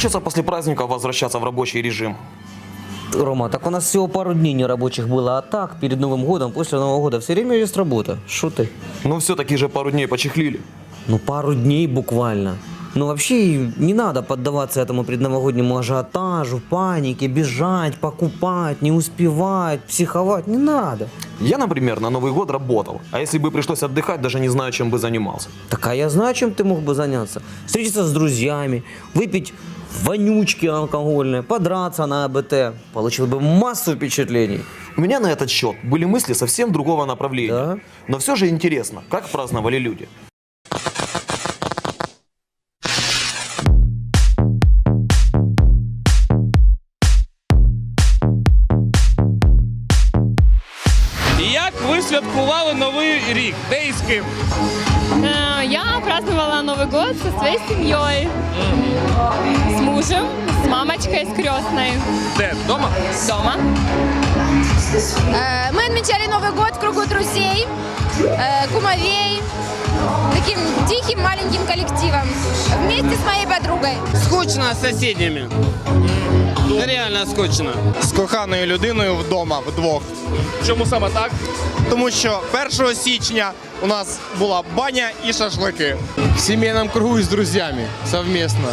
Хочется после праздников возвращаться в рабочий режим. Рома, так у нас всего пару дней нерабочих было, а так, перед Новым годом, после Нового года, все время есть работа. Что ты? Но все-таки же пару дней почехлили. Ну, пару дней буквально. Ну, вообще, не надо поддаваться этому предновогоднему ажиотажу, панике, бежать, покупать, не успевать, психовать. Не надо. Я, например, на Новый год работал, а если бы пришлось отдыхать, даже не знаю, чем бы занимался. Так а я знаю, чем ты мог бы заняться. Встретиться с друзьями, выпить вонючки алкогольные, подраться на АБТ. Получил бы массу впечатлений. У меня на этот счет были мысли совсем другого направления. Да? Но все же интересно, как праздновали люди. Як ви святкували новий рік? Де і з ким? Я праздновала Новый год со своей семьей. С мужем, с мамочкой, с крестной. Де? Дома? Дома. Э, Мы отмечали Новый год в кругу друзей, э, кумовей, таким тихим маленьким коллективом, вместе с моей подругой. Скучно з сусідями. Реально скучно. з коханою людиною вдома вдвох. Чому саме так? Тому що 1 січня у нас була баня і шашлики. В сімейному кругу і з друзями совместно.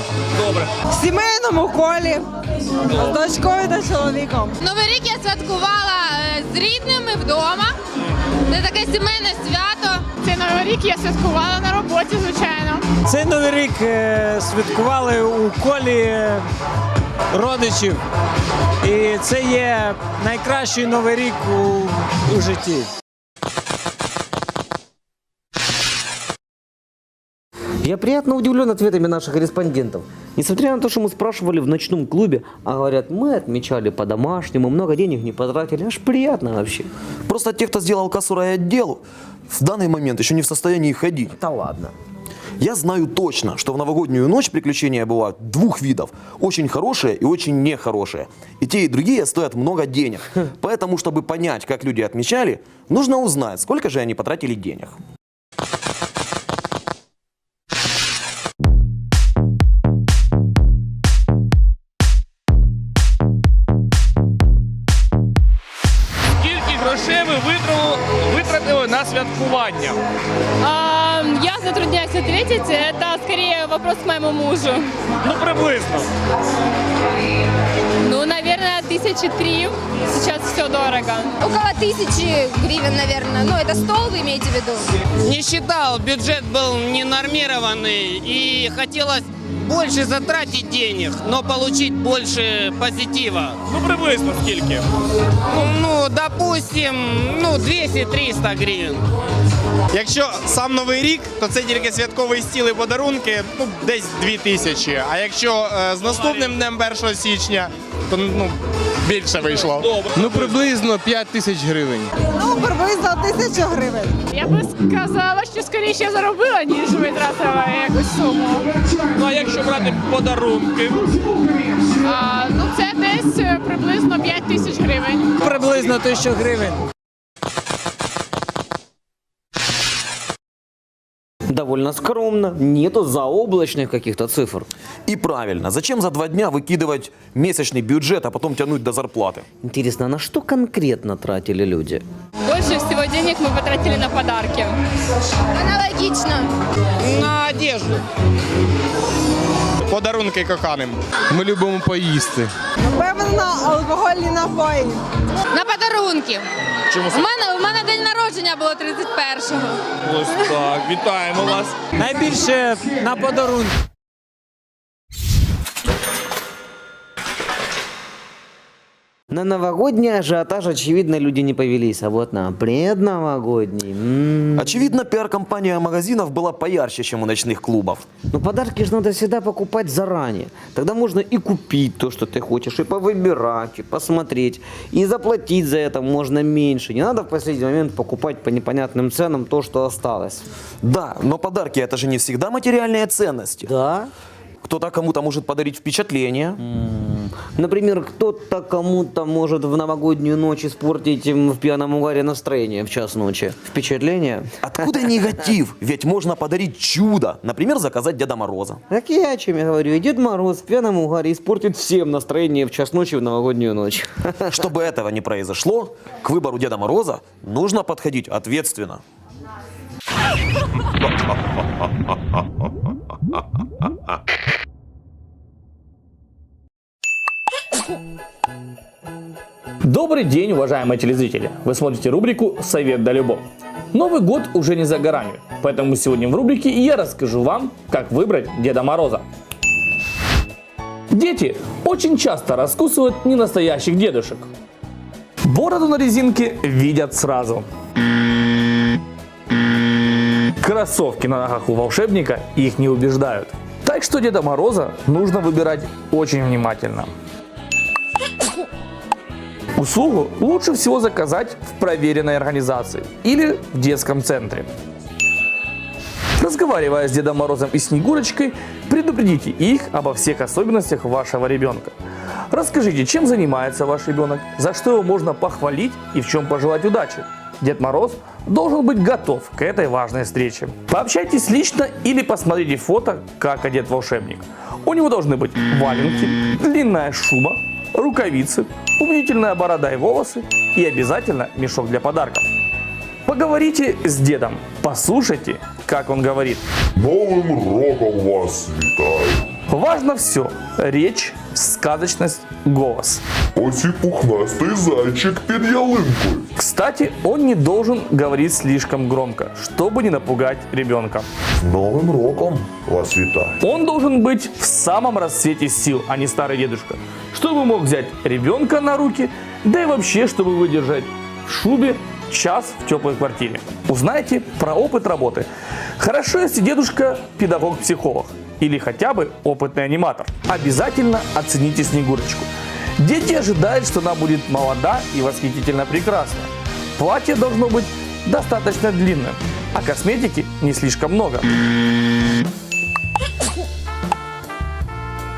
Добре. в сімейному колі з дочкою та чоловіком. Новий рік я святкувала е, з рідними вдома. Це таке сімейне свято. Цей Новий рік я святкувала на роботі, звичайно. Цей новий рік е, святкували у колі е, родичів. І це є найкращий новий рік у, у житті. Я приятно удивлен ответами наших корреспондентов. Несмотря на то, что мы спрашивали в ночном клубе, а говорят, мы отмечали по-домашнему, много денег не потратили, аж приятно вообще. Просто те, кто сделал кассу райотделу, в данный момент еще не в состоянии ходить. Да ладно. Я знаю точно, что в новогоднюю ночь приключения бывают двух видов. Очень хорошие и очень нехорошие. И те, и другие стоят много денег. Поэтому, чтобы понять, как люди отмечали, нужно узнать, сколько же они потратили денег. На святкування? А, Я затрудняюсь ответить. Это скорее вопрос к моему мужу. Ну, приблизно. Ну, наверное, тысячи три. Сейчас все дорого. Около тысячи гривен, наверное. Ну, это стол вы имеете в виду? Не считал, бюджет был ненормированный и хотелось больше затратить денег, но получить больше позитива. Ну, приблизно скільки? Ну, допустим, ну 200-300 гривен. Якщо сам новий рік, то це тільки святковий стіл і подарунки, ну десь 2 тисячі. А якщо е, з наступним днем 1 січня, то ну більше вийшло. Ну, приблизно 5 тисяч гривень. Ну, приблизно тисячу гривень. Я би сказала, що скоріше заробила, ніж витратила якусь суму. Ну, а якщо брати подарунки? А, ну, це десь е, приблизно 5 тисяч гривень. Приблизно тисячу гривень. Довольно скромно, нету заоблачных каких-то цифр. И правильно, зачем за два дня выкидывать месячный бюджет, а потом тянуть до зарплаты? Интересно, а на что конкретно тратили люди? Больше всего денег мы потратили на подарки. Аналогично. На одежду. Подарунки коханим. Ми любимо поїсти. Напевно, алкогольні напої. На подарунки. Чому У мене, у мене день народження було 31-го. Ось так. Вітаємо вас. Найбільше на подарунки. На новогодний ажиотаж, очевидно, люди не повелись, а вот на предновогодний... м. Очевидно, пиар-компания магазинов была поярче, чем у ночных клубов. Ну, подарки же надо всегда покупать заранее. Тогда можно и купить то, что ты хочешь, и повыбирать, и посмотреть, и заплатить за это можно меньше. Не надо в последний момент покупать по непонятным ценам то, что осталось. Да, но подарки это же не всегда материальные ценности. Да? Кто-то кому-то может подарить впечатление. Например, кто-то кому-то может в новогоднюю ночь испортить м, в пьяном угаре настроение в час ночи. Впечатление? Откуда негатив? Ведь можно подарить чудо. Например, заказать Деда Мороза. Так я о чем я говорю. И Дед Мороз в пьяном угаре испортит всем настроение в час ночи в новогоднюю ночь. Чтобы этого не произошло, к выбору Деда Мороза нужно подходить ответственно. Добрый день, уважаемые телезрители! Вы смотрите рубрику «Совет да любовь». Новый год уже не за горами, поэтому сегодня в рубрике я расскажу вам, как выбрать Деда Мороза. Дети очень часто раскусывают ненастоящих дедушек. Бороду на резинке видят сразу. Кроссовки на ногах у волшебника их не убеждают. Так что Деда Мороза нужно выбирать очень внимательно. Услугу лучше всего заказать в проверенной организации или в детском центре. Разговаривая с Дедом Морозом и Снегурочкой, предупредите их обо всех особенностях вашего ребенка. Расскажите, чем занимается ваш ребенок, за что его можно похвалить и в чем пожелать удачи. Дед Мороз должен быть готов к этой важной встрече. Пообщайтесь лично или посмотрите фото, как одет волшебник. У него должны быть валенки, длинная шуба, рукавицы, убедительная борода и волосы и обязательно мешок для подарков. Поговорите с дедом, послушайте, как он говорит. Новим роком вас вітаю. Важно все – речь, сказочность, голос. Ось і пухнастий зайчик під ялинкою. Кстати, он не должен говорить слишком громко, чтобы не напугать ребенка. З Новим роком вас вітаю. Он должен быть в самом расцвете сил, а не старый дедушка, чтобы мог взять ребенка на руки, да и вообще, чтобы выдержать в шубе час в теплой квартире. Узнайте про опыт работы. Хорошо, если дедушка педагог-психолог или хотя бы опытный аниматор. Обязательно оцените Снегурочку. Дети ожидают, что она будет молода и восхитительно прекрасна. Платье должно быть достаточно длинным, а косметики не слишком много.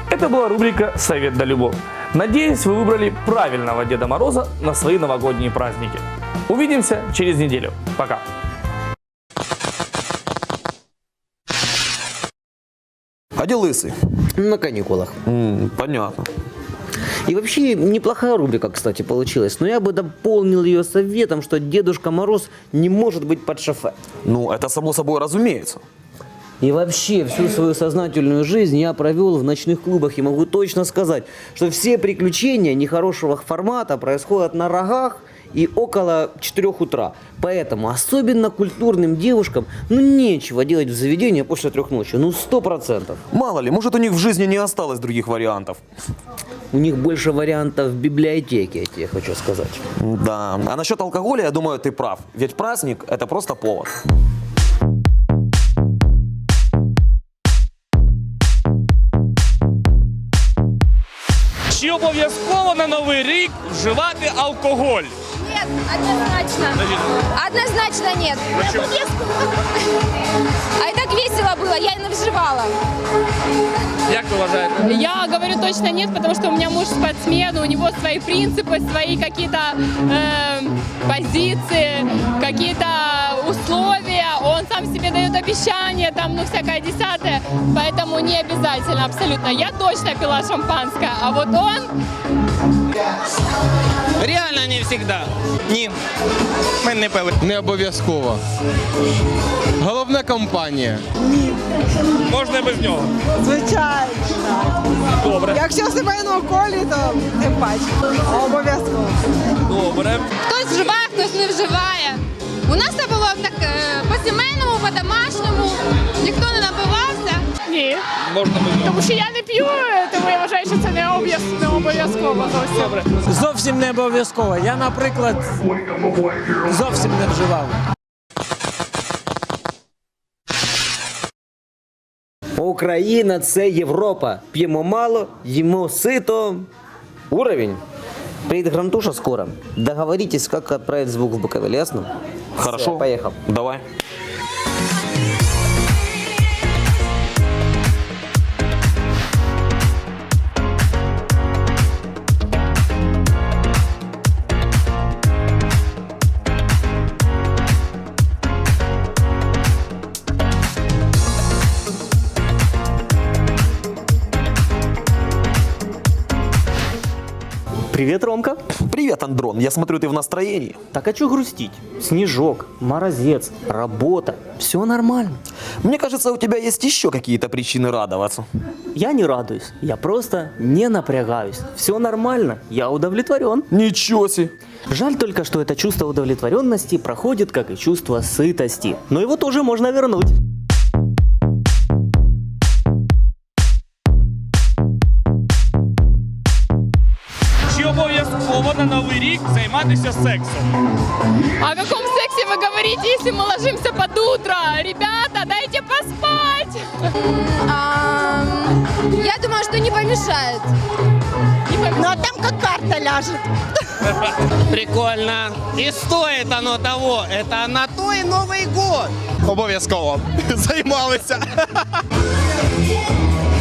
Это была рубрика «Совет да любовь». Надеюсь, вы выбрали правильного Деда Мороза на свои новогодние праздники. Увидимся через неделю. Пока. А где лысый? На каникулах. М, понятно. И вообще неплохая рубрика, кстати, получилась. Но я бы дополнил ее советом, что Дедушка Мороз не может быть под шофе. Ну, это само собой разумеется. И вообще всю свою сознательную жизнь я провел в ночных клубах и могу точно сказать, что все приключения нехорошего формата происходят на рогах и около 4 утра. Поэтому особенно культурным девушкам ну нечего делать в заведении после трех ночи. Ну сто процентов. Мало ли, может у них в жизни не осталось других вариантов. У них больше вариантов в библиотеке, я тебе хочу сказать. Да. А насчет алкоголя, я думаю, ты прав. Ведь праздник – это просто повод. Чи обов'язково на новий рік вживати алкоголь? Нет, однозначно. Однозначно нет. А и так весело было, я и навживала. Як ви вважаєте? Я говорю точно нет, потому что у меня муж спортсмен, у него свои принципы, свои какие-то э, позиции, какие-то условия. Он сам себе дает обещания, там, ну, всякое десятое. Поэтому не обязательно, абсолютно. Я точно пила шампанское, а вот он Реально не всегда. Ні. Ми не пили. Не обов'язково. Головна компанія. Ні. Можна без нього. Звичайно. Добре. Якщо в сімейному колі, то не паче. Обов'язково. Добре. Хтось вживає, хтось не вживає. У нас це було так е, по-сімейному, по-домашньому. Ніхто не напивався. ні. Можна без. Тому що я не п'ю, тому я вважаю, що це не обов'яз- обов'язково зовсім. Добре. Зовсім не обов'язково. Я, наприклад, зовсім не вживав. Україна це Європа. П'ємо мало, їмо сито. Уровень. Приедет Грантуша скоро. Договоритесь, как отправить звук в Буковель, ясно? Хорошо. Все, поехал. Давай. Привет, Ромка. Привет, Андрон, я смотрю, ты в настроении. Так а чё грустить? Снежок, морозец, работа. Все нормально. Мне кажется, у тебя есть еще какие-то причины радоваться. Я не радуюсь, я просто не напрягаюсь. Все нормально, я удовлетворен. Ничего себе. Жаль только, что это чувство удовлетворенности проходит, как и чувство сытости. Но его тоже можно вернуть. Займатися сексом? О каком сексе вы говорите, если мы ложимся под утро? Ребята, дайте поспать! Я думаю, что не помешает. Ну а там как карта ляжет. Прикольно. И стоит оно того. Это на то и Новый год. Обов'язково займалися.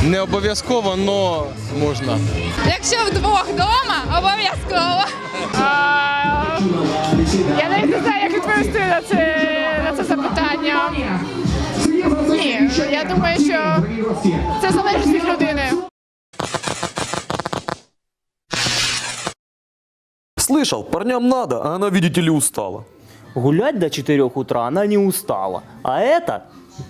Не обов'язково, но можна. Якщо вдвох вдома, обов'язково. Я навіть не знаю, як відповісти на це, на це запитання. Ні, я думаю, що це залежить від людини. Слышал, парням надо, а она, видите ли, устала. Гулять до 4 утра она не устала. А это,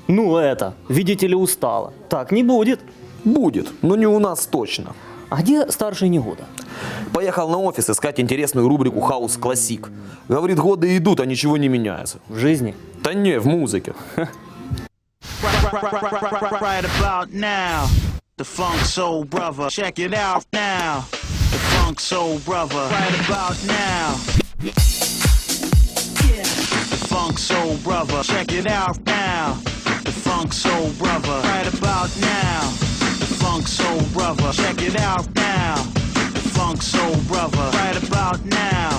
ну это, видите ли, устала. Так не будет. Будет, но не у нас точно. А где старший Негода? Поехал на офис искать интересную рубрику «Хаус Классик». Говорит, годы идут, а ничего не меняется. В жизни. Да не, в музыке. Right about now, the Funk Soul Brother. Check it out now, the Funk Soul Brother. Right about now, the Funk Soul Brother. Check it out now, the Funk Soul Brother. Right about now, the Funk Soul Brother. Check it out now, the Funk Soul Brother. Right about now,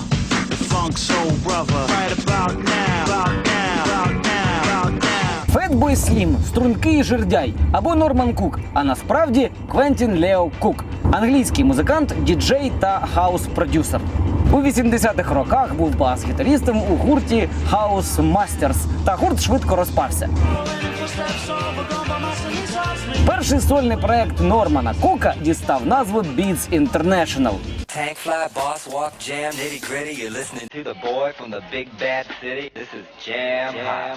the Funk Soul Brother. Right about now, about now, about now, about now. Фетбой Слім, стрункий жердяй або Норман Кук, а насправді Квентін Лео Кук, англійський музикант, діджей та хаус-продюсер. У 80-х роках був бас-гітарістом у гурті House Masters, та гурт швидко розпався. Перший сольний проект Нормана Кука дістав назву Beats International. Tank fly, boss walk, jam, nitty gritty. You're listening to the boy from the big bad city. This is jam hot.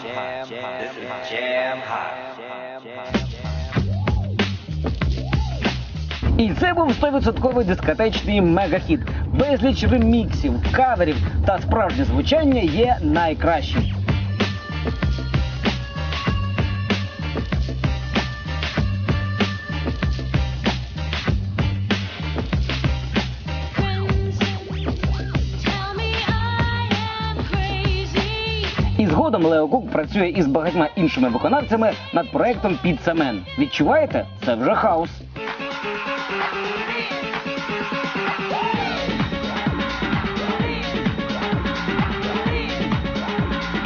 This is jam hot. І це був 100% дискотечний мегахіт. Безліч реміксів, каверів та справжнє звучання є найкращим. І згодом Лео Кук працює із багатьма іншими виконавцями над проектом Піцамен. Відчуваєте? Це вже хаос.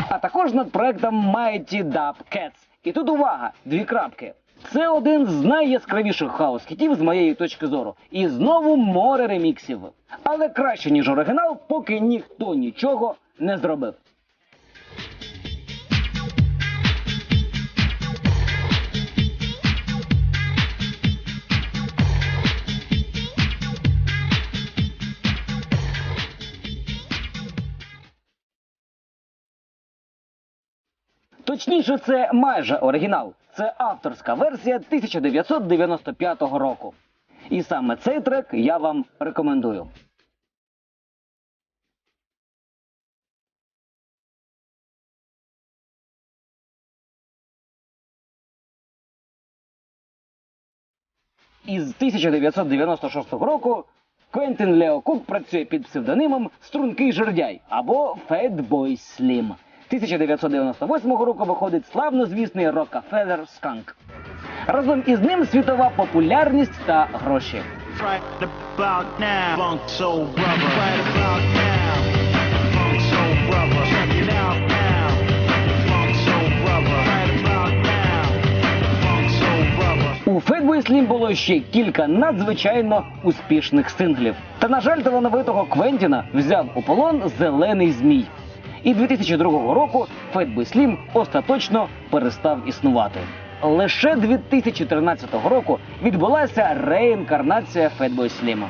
а також над проектом Mighty Dub Cats. І тут увага, дві крапки. Це один з найяскравіших хаос-хітів з моєї точки зору. І знову море реміксів. Але краще, ніж оригінал, поки ніхто нічого не зробив. Точніше, це майже оригінал. Це авторська версія 1995 року. І саме цей трек я вам рекомендую. Із 1996 року Квентін Лео Кук працює під псевдонимом Стрункий жердяй або Fatboy Slim. 1998 року виходить славнозвісний Rockefeller Skunk. Разом із ним світова популярність та гроші. Right У Fatboy Slim було ще кілька надзвичайно успішних синглів. Та на жаль, талановитого Квентіна взяв у полон зелений змій. І 2002 року Fatboy Slim остаточно перестав існувати. Лише 2013 року відбулася реінкарнація Fatboy Slim.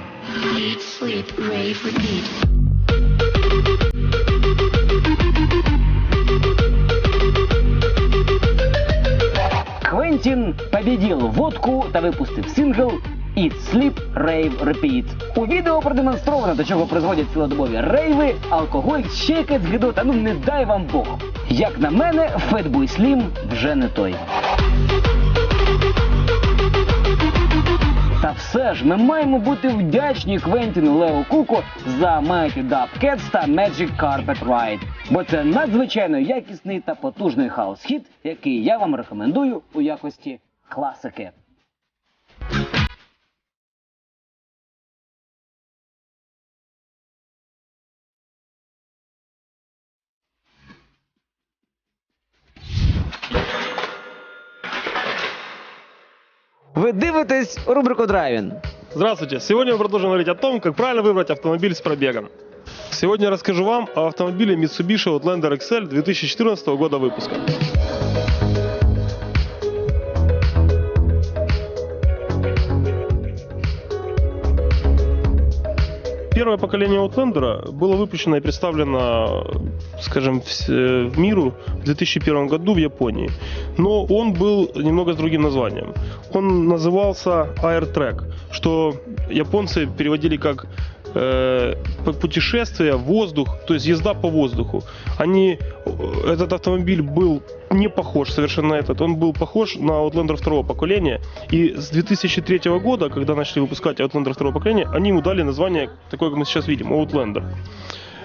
Квентін побідів водку та випустив сингл Eat, Sleep, Rave, Repeat. У відео продемонстровано, до чого призводять цілодобові рейви, алкоголь, ще якась гидота, ну не дай вам Бог. Як на мене, Фетбой Слім вже не той. Все ж ми маємо бути вдячні Квентіну Лео Куко за Mighty Dub Cats та Magic Carpet Ride, бо це надзвичайно якісний та потужний хаос-хіт, який я вам рекомендую у якості класики. Ви дивитесь рубрику Драйвін. Здравствуйте! Сегодня мы продолжим говорить о том, как правильно выбрать автомобиль с пробегом. Сегодня я расскажу вам о автомобиле Mitsubishi Outlander XL 2014 года выпуска. Первое поколение Outlander было выпущено и представлено, скажем, в, э, в миру в 2001 году в Японии. Но он был немного с другим названием. Он назывался Airtrack, что японцы переводили как э, путешествие, воздух, то есть езда по воздуху. Они, э, этот автомобиль был не похож совершенно на этот, он был похож на Outlander второго поколения. И с 2003 года, когда начали выпускать Outlander второго поколения, они ему дали название такое, как мы сейчас видим, Outlander.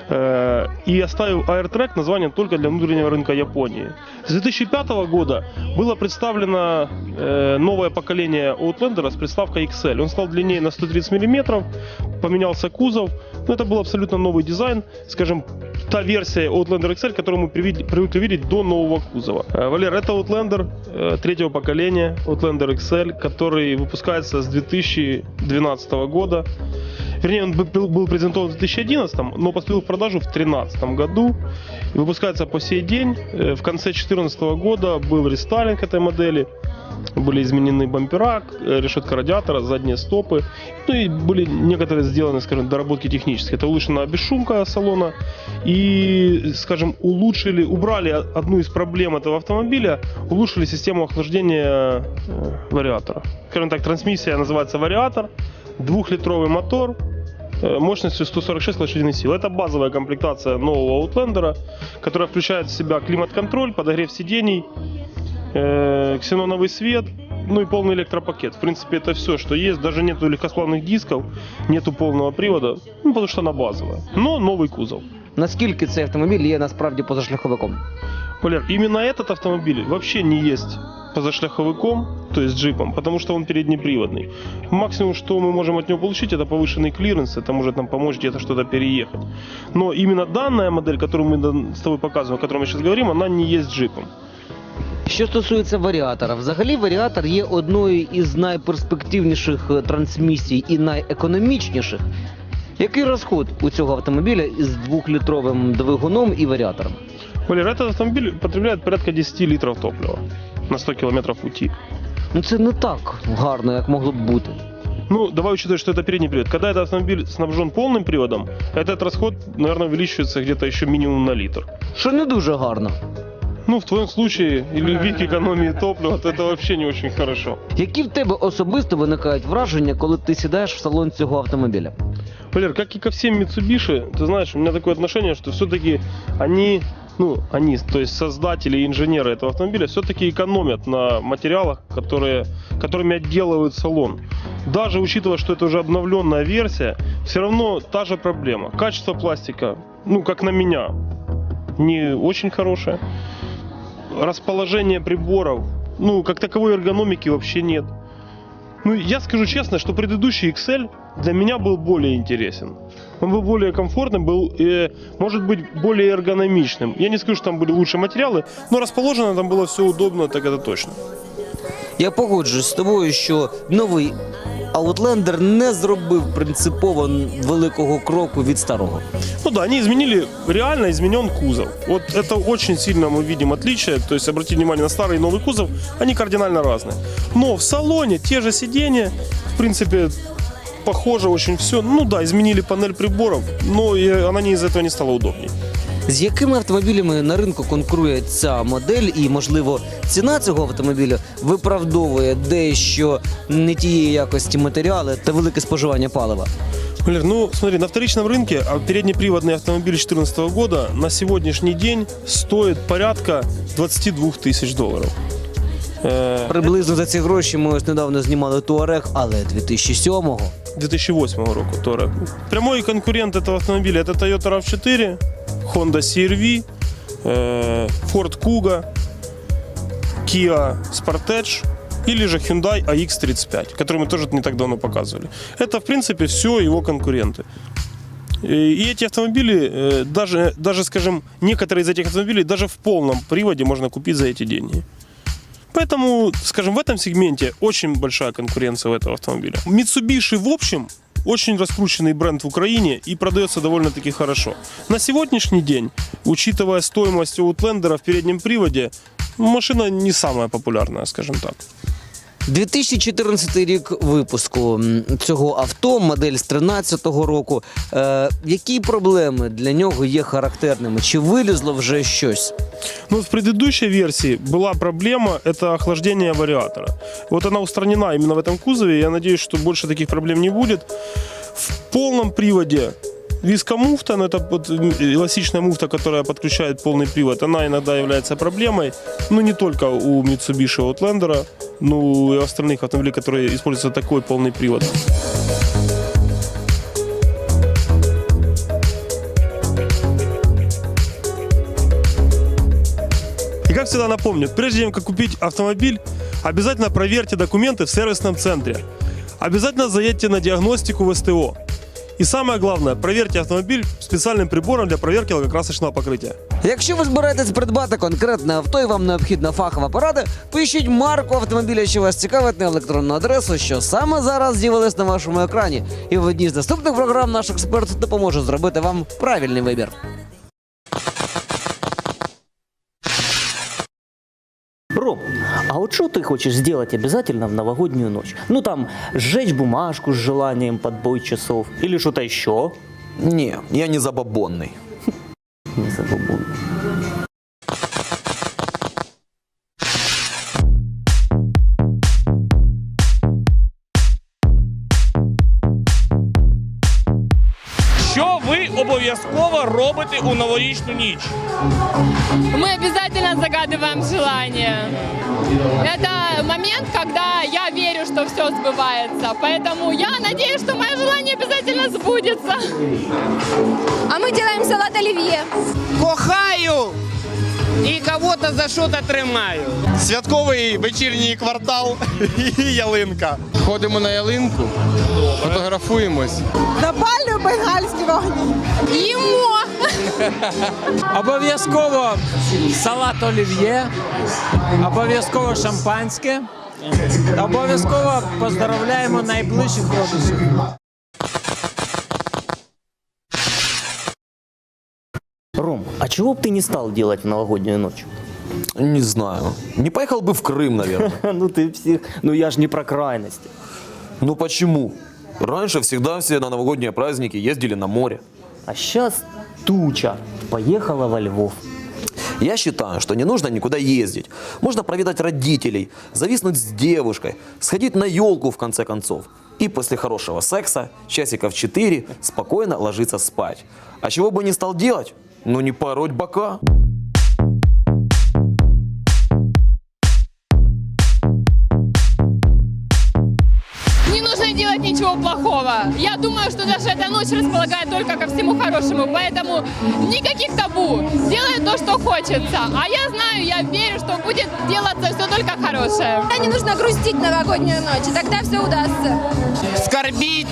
Э, И оставив AirTrack названием только для внутреннего рынка Японии. С 2005 года было представлено э, новое поколение Outlander с приставкой XL. Он стал длиннее на 130 мм, поменялся кузов. Но это был абсолютно новый дизайн, скажем, та версия Outlander XL, которую мы привыкли видеть до нового кузова. Э, Валер, это Outlander э, третьего поколения, Outlander XL, который выпускается с 2012 года. Вернее, он был презентован в 2011, но поступил в продажу в 2013 году. Выпускается по сей день. Э, В конце 2014 года был рестайлинг этой модели. Были изменены бампера, э, решетка радиатора, задние стопы. Ну и были некоторые сделаны, скажем, доработки технические. Это улучшена бесшумка салона. И, скажем, улучшили, убрали одну из проблем этого автомобиля, улучшили систему охлаждения э, вариатора. Скажем так, трансмиссия называется вариатор, двухлитровый мотор, мощностью 146 лошадиных сил. Это базовая комплектация нового Outlander, которая включает в себя климат-контроль, подогрев сидений, э, ксеноновый свет, ну и полный электропакет. В принципе, это все, что есть. Даже нету легкосплавных дисков, нету полного привода, ну, потому что она базовая. Но новый кузов. Наскільки цей автомобіль є насправді позашляховиком? Валер, именно этот автомобиль вообще не есть позашляховиком, то есть джипом, потому что он переднеприводный. Максимум, что мы можем от него получить, это повышенный клиренс, это может нам помочь где-то что-то переехать. Но именно данная модель, которую мы да- с тобой показываем, о которой мы сейчас говорим, она не есть джипом. Що стосується варіатора, взагалі варіатор є одною із найперспективніших е, трансмісій і найекономічніших. Який розход у цього автомобіля із двохлітровим двигуном і варіатором? Валер, этот автомобиль потребляет порядка 10 литров топлива на 100 километров пути. Ну це не так гарно, як могло б бути. Ну, давай учитывать, что это передний привод. Когда этот автомобиль снабжен полным приводом, этот расход, наверное, увеличивается где-то еще минимум на литр. Що не дуже гарно. Ну, в твоем случае, и любви к экономии топлива, то это вообще не очень хорошо. Які в тебе особисто виникають враження, коли ти сідаєш в салон цього автомобіля? Валер, как и ко всем Mitsubishi, ты знаешь, у меня такое отношение, что все-таки они, ну, они, то есть создатели и инженеры этого автомобиля, все-таки экономят на материалах, которые, которыми отделывают салон. Даже учитывая, что это уже обновленная версия, все равно та же проблема. Качество пластика, ну, как на меня, не очень хорошее. Расположение приборов, ну, как таковой эргономики вообще нет. Ну, я скажу честно, что предыдущий XL для меня был более интересен. Он был более комфортным, был, э, может быть, более эргономичным. Я не скажу, что там были лучшие материалы, но расположено там было все удобно, так это точно. Я погоджуюсь з тобою, що новий Outlander не зробив принципово великого кроку від старого. Ну да, они изменили, реально изменен кузов. Вот это очень сильно мы видим отличие. То есть обратите внимание на старый и новый кузов, они кардинально разные. Но в салоне те же сиденья, в принципе, похоже очень все. Ну да, изменили панель приборов, но и она не из этого не стала удобней. З якими автомобілями на ринку конкурує ця модель, і можливо ціна цього автомобіля виправдовує дещо не тієї якості матеріали та велике споживання палива? Валер, ну смотри, на вторичном рынке а переднеприводный автомобиль 2014 года на сегодняшний день стоит порядка 22 тысяч долларов. Э, Приблизно за ці гроші ми ось недавно знімали Туарег, але 2007-го. 2008 года Touareg. Прямой конкурент этого автомобиля это Toyota RAV4, Honda CR-V, э, Ford Kuga, Kia Sportage или же Hyundai AX35, который мы тоже не так давно показывали. Это, в принципе, все его конкуренты. И и эти автомобили, э, даже, даже, скажем, некоторые из этих автомобилей даже в полном приводе можно купить за эти деньги. Поэтому, скажем, в этом сегменте очень большая конкуренция у этого автомобиля. Mitsubishi, в общем, очень раскрученный бренд в Украине и продается довольно-таки хорошо. На сегодняшний день, учитывая стоимость Outlander в переднем приводе, машина не самая популярная, скажем так. 2014 рік випуску м, цього авто, модель з 13-го року. Е, які проблеми для нього є характерними? Чи вилізло вже щось? Ну, в предыдущей версии была проблема, это охлаждение вариатора. Вот она устранена именно в этом кузове, я надеюсь, что больше таких проблем не будет. В полном приводе вискомуфта, ну, это вот эластичная муфта, которая подключает полный привод, она иногда является проблемой, ну не только у Mitsubishi Outlander, но и остальных автомобилей, которые используют такой полный привод. И как всегда напомню, прежде чем купить автомобиль, обязательно проверьте документы в сервисном центре. Обязательно заедьте на диагностику в СТО. И самое главное, проверьте автомобиль специальным прибором для проверки лакокрасочного покрытия. Якщо ви збираєтесь придбати конкретне авто і вам необхідна фахова порада, пишіть марку автомобіля, що вас цікавить на електронну адресу, що саме зараз з'явилась на вашому екрані. І в одній з наступних програм наш експерт допоможе зробити вам правильний вибір. Вот что ты хочешь сделать обязательно в новогоднюю ночь? Ну там, сжечь бумажку с желанием под бой часов или что-то еще? Не, я не забабонный. Не забыл. Що ви обов'язково робите у новорічну ніч? Мы обязательно загадываем желание. Это момент, когда я верю, что все сбывается. Поэтому я надеюсь, что мое желание обязательно сбудется. А мы делаем салат оливье. Кохаю і кого-то за що-то тримаю. Святковий вечірній квартал і ялинка. Ходимо на ялинку, фотографуємось. Запалюю бенгальські вогні. Їмо! Обов'язково салат олів'є, обов'язково шампанське. Обов'язково поздравляємо найближчих родичів. Ром, а чего бы ты не стал делать в новогоднюю ночь? Не знаю. Не поехал бы в Крым, наверное. Ну ты псих. Ну я ж не про крайности. Ну почему? Раньше всегда все на новогодние праздники ездили на море. А сейчас туча поехала во Львов. Я считаю, что не нужно никуда ездить. Можно проведать родителей, зависнуть с девушкой, сходить на елку в конце концов. И после хорошего секса, часиков 4, спокойно ложиться спать. А чего бы не стал делать? Ну не пороть бока. Не делать ничего плохого. Я думаю, что даже эта ночь располагает только ко всему хорошему. Поэтому никаких табу. Делай то, что хочется. А я знаю, я верю, что будет делаться все только хорошее. Не нужно грустить новогоднюю ночь, и тогда все удастся. Скорбіть,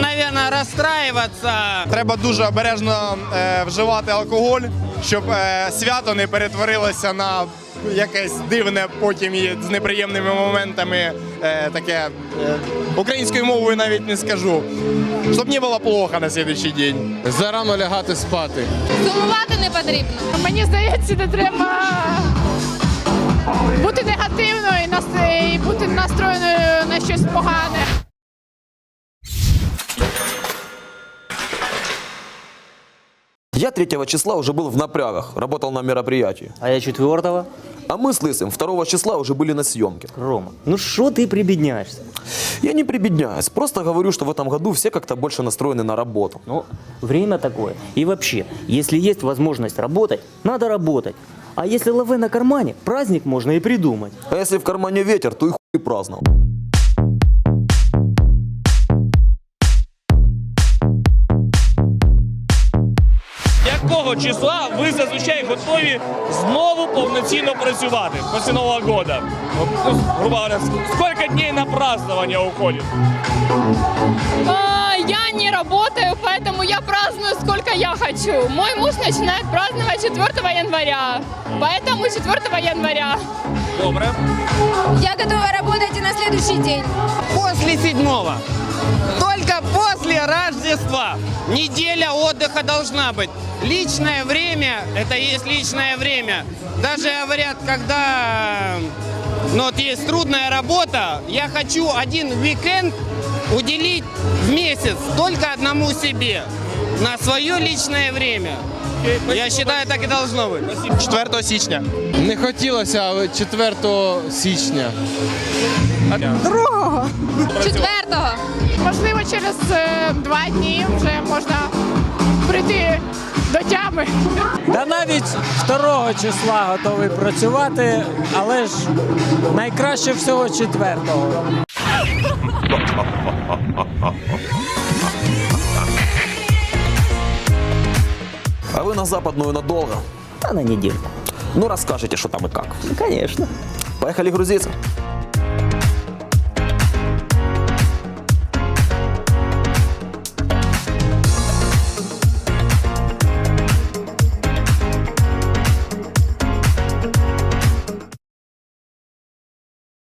наверное, розстраюватися. Треба дуже обережно е, вживати алкоголь, щоб е, свято не перетворилося на якесь дивне потім і з неприємними моментами. Е, таке е, українською мовою навіть не скажу. Щоб не було плохо на слідуючий день. Зарано лягати спати. Сумувати не потрібно. Мені здається, не треба бути негативною і бути настроєною на щось погане. 3 числа уже был в напрягах, работал на мероприятии. А я четвертого. А мы с Лысым 2 числа уже были на съемке. Рома, ну что ты прибедняешься? Я не прибедняюсь, просто говорю, что в этом году все как-то больше настроены на работу. Ну, время такое. И вообще, если есть возможность работать, надо работать. А если лаве на кармане, праздник можно и придумать. А если в кармане ветер, то и хуй праздновал. Якого числа ви зазвичай готові знову повноцінно працювати після Нового року? От, ну, грубо говоря, скільки днів на празднование уходит? А, я не работаю, поэтому я праздную сколько я хочу. Мой муж начинает праздновать 4 января, поэтому 4 января. Добре. Я готова работать и на следующий день. После седьмого. Только после Рождества. Неделя отдыха должна быть. Личное время – это и есть личное время. Даже говорят, когда ну, вот есть трудная работа, я хочу один уикенд уделить в месяц только одному себе. На свое личное время. Я считаю, так и должно быть. 4 січня. Не хотілося, але 4 січня. Другого. Четвертого. Можливо, через е, два дні вже можна прийти до тями. Та навіть 2 числа готовий працювати, але ж найкраще всього 4-го. А вы на западную надолго? А на недельку. Ну расскажите, что там и как. Конечно. Поехали грузиться.